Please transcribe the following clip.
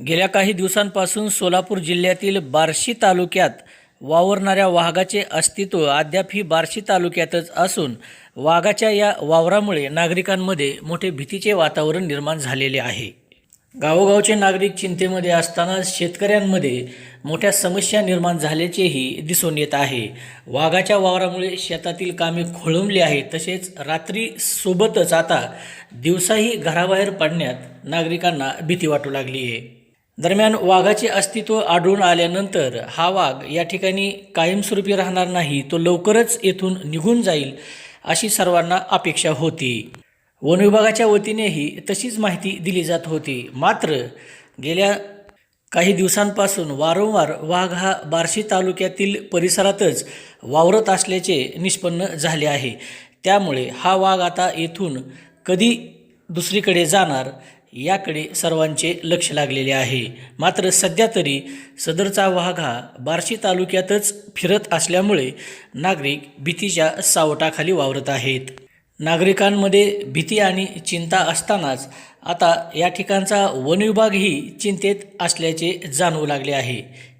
गेल्या काही दिवसांपासून सोलापूर जिल्ह्यातील बार्शी तालुक्यात वावरणाऱ्या वाघाचे अस्तित्व अद्यापही बार्शी तालुक्यातच असून वाघाच्या या वावरामुळे नागरिकांमध्ये मोठे भीतीचे वातावरण निर्माण झालेले आहे. गावोगावचे नागरिक चिंतेमध्ये असताना शेतकऱ्यांमध्ये मोठ्या समस्या निर्माण झाल्याचेही दिसून येत आहे. वाघाच्या वावरामुळे शेतातील कामे खोळंबली आहेत तसेच रात्री सोबतच आता दिवसाही घराबाहेर पडण्यात नागरिकांना भीती वाटू लागली आहे. दरम्यान वाघाचे अस्तित्व आढळून आल्यानंतर हा वाघ या ठिकाणी कायमस्वरूपी राहणार नाही तो लवकरच येथून निघून जाईल अशी सर्वांना अपेक्षा होती. वन विभागाच्या वतीनेही तशीच माहिती दिली जात होती. मात्र गेल्या काही दिवसांपासून वारंवार वाघ हा बार्शी तालुक्यातील परिसरातच वावरत असल्याचे निष्पन्न झाले आहे. त्यामुळे हा वाघ आता येथून कधी दुसरीकडे जाणार याकडे सर्वांचे लक्ष लागलेले आहे. मात्र सध्या तरी सदरचा वाघ हा बार्शी तालुक्यातच फिरत असल्यामुळे नागरिक भीतीच्या सावटाखाली वावरत आहेत. नागरिकांमध्ये भीती आणि चिंता असतानाच आता या ठिकाणचा वनविभागही चिंतेत असल्याचे जाणवू लागले आहे.